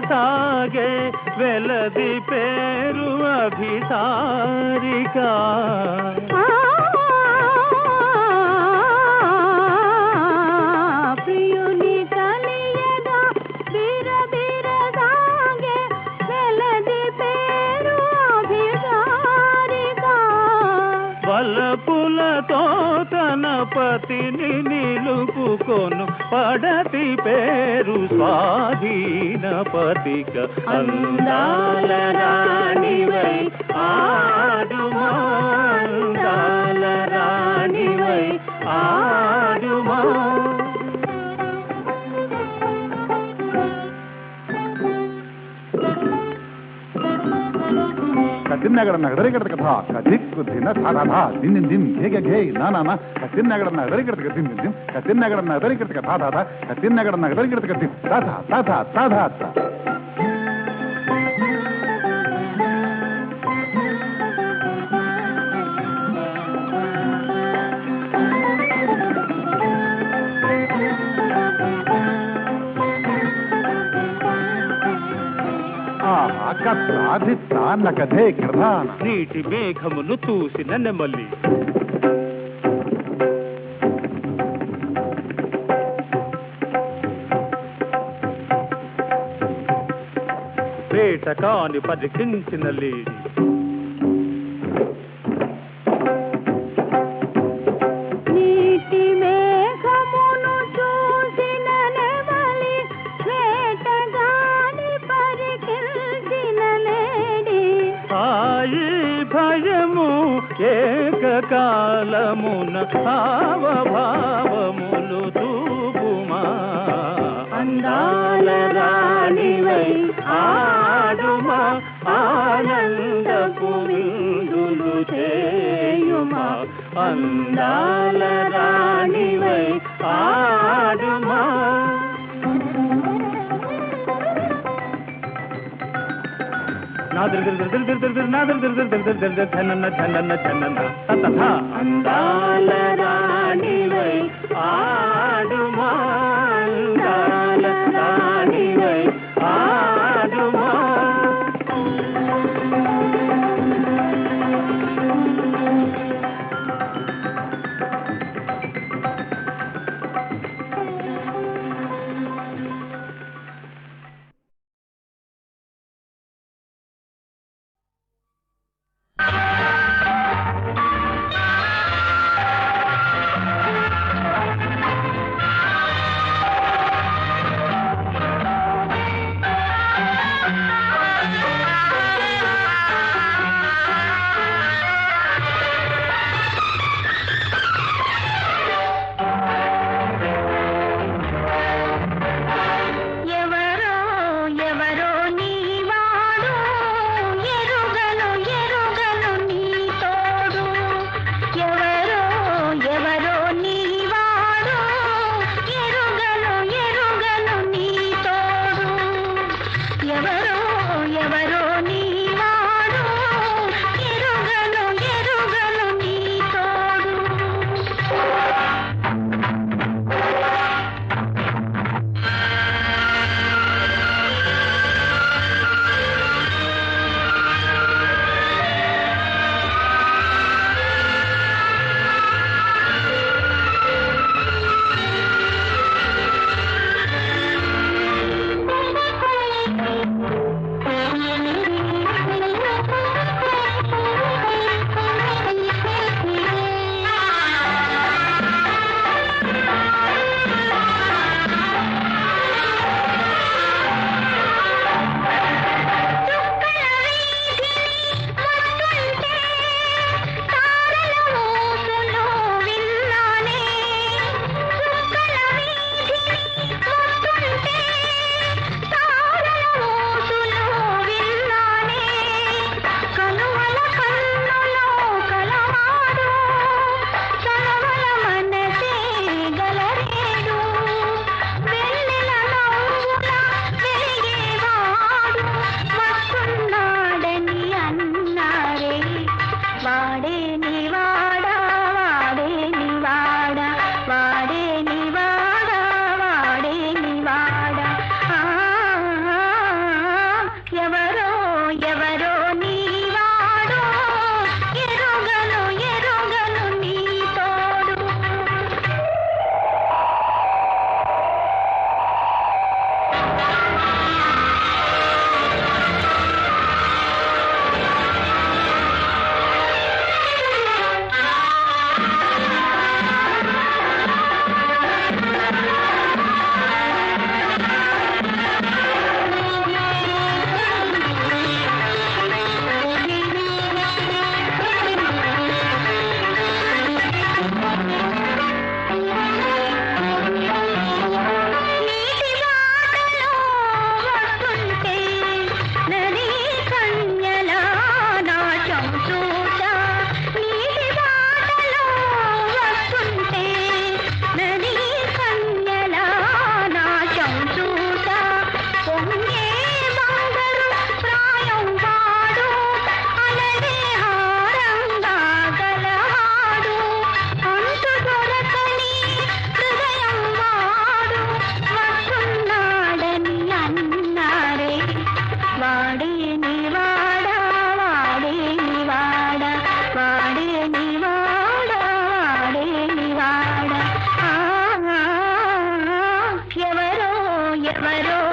सागे वेलदी पेरु अभिसारिका। పడతి పేరు స్వాధీన పతిక అందాల రాణివై ఆడుమా అందాల రాణివై ఆడుమా ಕತ್ತಿನಗಡ ನಗದರಿಗಡ ಕಥಾ ಕದಿಕ್ ದಿನ ಸಾಧಾ ದಿನ ದಿನ ಹೇಗೆ ಘೇ ನಾನಾನ ಕತ್ತಿನಗಡ ನಗದರಿಗಡ ದಿನ ದಿನ ಕತ್ತಿನಗಡ ನಗದರಿಗಡ ಕಥಾ ದಾದ ಕತ್ತಿನಗಡ ನಗದರಿಗಡ ಕತ್ತಿ ಸಾಧಾ ಸಾಧಾ ಸಾಧಾ ఆహా కత్రాధిత్త కథే ప్రధాన నీటి మేఘమును చూసిన నెమలి వేట కాని పరికించిన లేడి. ஆடுமா Thank you. വരൂ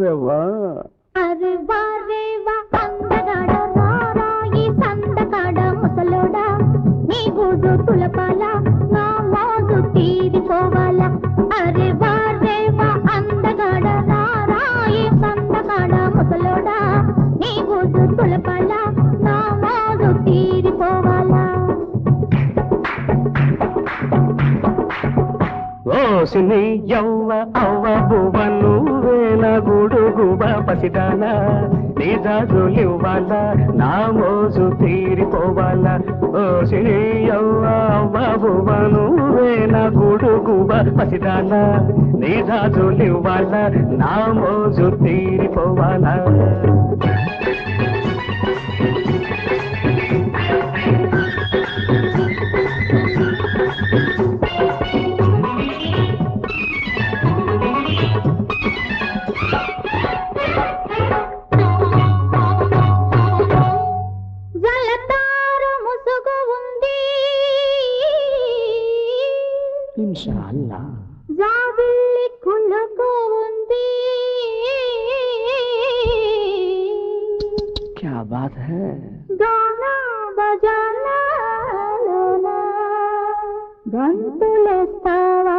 వారేవా? అరే వారేవా? అందగాడ రారాయి సందకాడ ముసలోడా. నీ గూడు తులపాల నా మోజు తీరిపోవాల. అరే వారేవా? అందగాడ గుడుగువ పసిదాన నీ జాజులివ్వాల నా మోజు తీరిపోవాల? ఓ శ్రీయవ్వను నా గుడుగువ పసిదాన నీ జాజులివ్వాల నా మోజు తీరిపోవాలా? Ganto la estaba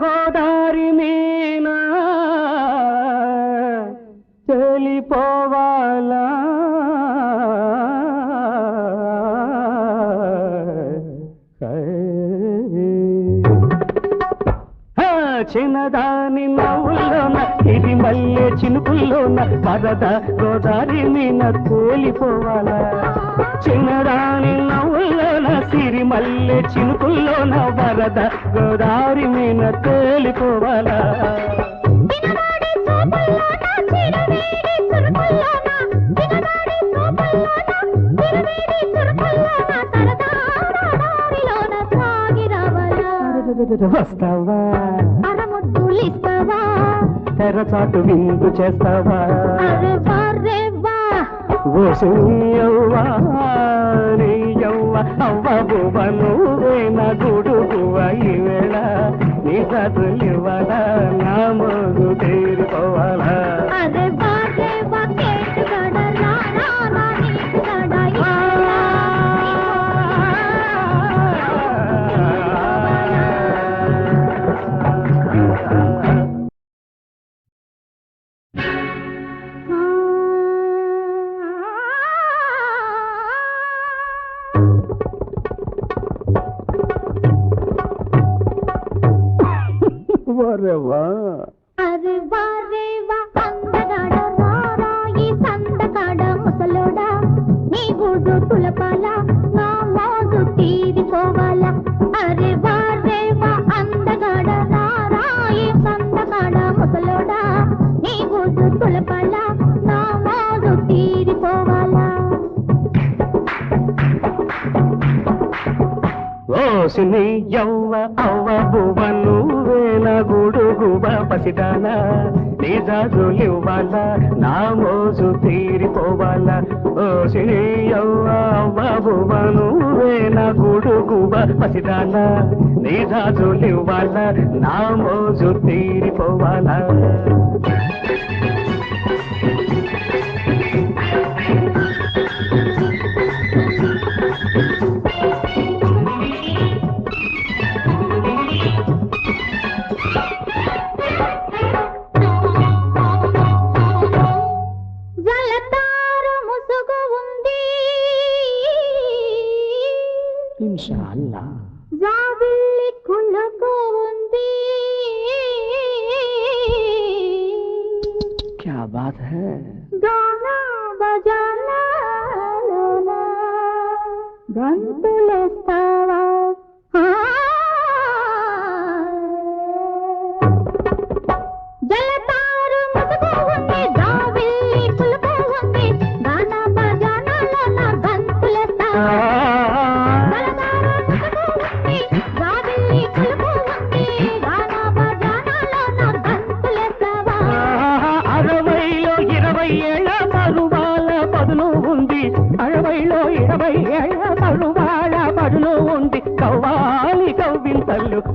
గోదారి మీన చెలిపోవాలా? చిన్నదాని ఉల్లోన ఇది మళ్ళీ చినుకుల్లోన వరద గోదారి మీన తేలిపోవాల? చిన్నదాని నవ్వుల్లో సిరిమల్లె చినుకుల్లోన వరద గోదావరి మీన తేలిపోవాలా? తెరచాటు విందు చేస్తావా? ఓ సూర్యవ్వా అవ్వబువ నువ్వే నా గుడుగువ ఈవేళ నీ చదులివల నా మొగు తీరిపోవాలా పసిని యవ్వ అవ్వ బువ్వ నువ్వేల గుడుగువ పసిటాల నీ జాజులివ్వాల నా మోజు తీరిపోవాల. ఓసిని యవ్వ అవ్వ బువ్వ నువ్వేల గుడుగువ పసిటాల నీ జాజులివ్వాల నా మోజు తీరిపోవాల.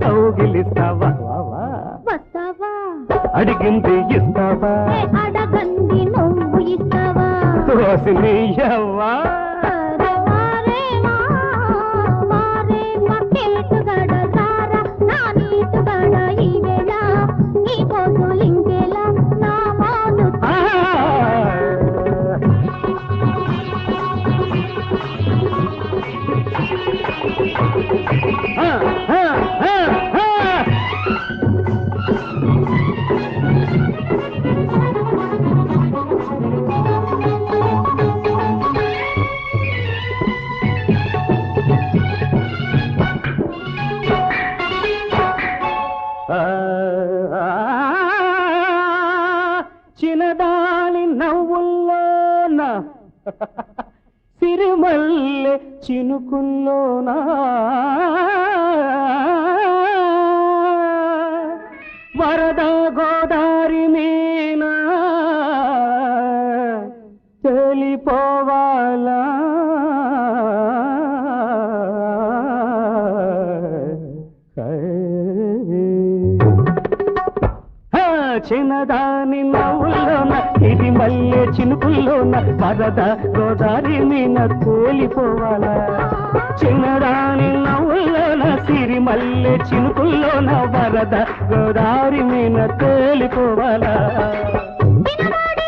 కౌగిలిస్తావా వస్తావా? అడిగింది ఇస్తావా? అడగంది నువ్వు ఇస్తావా? సిరిమల్లె చినుకుల్లోనా వరదా చినుకుల్లోన వరద గోదారి మీన తేలిపోవాలా చిన్నదాని నవ్వుల్లోన సిరి మల్లె చినుకుల్లోన వరద గోదారి మీన తేలిపోవాలా? వినవాడి